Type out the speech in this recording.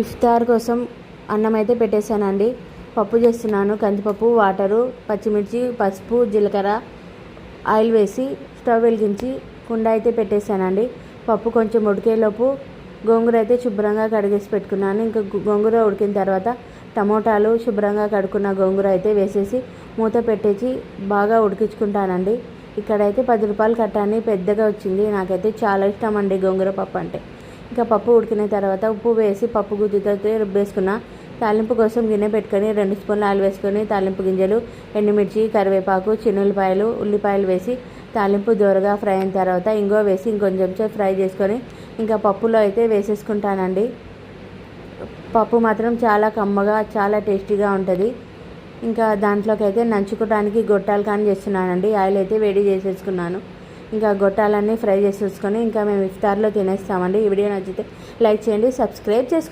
ఇఫ్తార్ కోసం అన్నం అయితే పెట్టేశానండి. పప్పు చేస్తున్నాను. కందిపప్పు వాటరు పచ్చిమిర్చి పసుపు జీలకర్ర ఆయిల్ వేసి స్టవ్ వెలిగించి కుండ అయితే పెట్టేశానండి. పప్పు కొంచెం ఉడికేలోపు గోంగూర అయితే శుభ్రంగా కడిగేసి పెట్టుకున్నాను. ఇంకా గోంగూర ఉడికిన తర్వాత టమోటాలు శుభ్రంగా కడుక్కున్న గోంగూర అయితే వేసేసి మూత పెట్టేసి బాగా ఉడికించుకుంటానండి. ఇక్కడైతే పది రూపాయలు కట్టాన్ని పెద్దగా వచ్చింది. నాకైతే చాలా ఇష్టం అండి గోంగూర పప్పు అంటే. ఇంకా పప్పు ఉడికిన తర్వాత ఉప్పు వేసి పప్పు గుజ్జుతో రుబ్బేసుకున్న తాలింపు కోసం గిన్నె పెట్టుకొని రెండు స్పూన్లు ఆయిల్ వేసుకొని తాలింపు గింజలు ఎండుమిర్చి కరివేపాకు చిన్నులపాయలు ఉల్లిపాయలు వేసి తాలింపు దూరగా ఫ్రై అయిన తర్వాత ఇంగో వేసి ఇంకొంచెం సేపు ఫ్రై చేసుకొని ఇంకా పప్పులో అయితే వేసేసుకుంటానండి. పప్పు మాత్రం చాలా కమ్మగా చాలా టేస్టీగా ఉంటుంది. ఇంకా దాంట్లోకి అయితే నంచుకోవడానికి గొట్టాలు కానీ చేస్తున్నానండి. ఆయిల్ అయితే వేడి చేసేసుకున్నాను. ఇంకా గొట్టాలన్నీ ఫ్రై చేసి చూసుకొని ఇంకా మేము ఇఫ్తార్లో తినేస్తామండి. ఈ వీడియో నచ్చితే లైక్ చేయండి సబ్స్క్రైబ్ చేసుకోండి.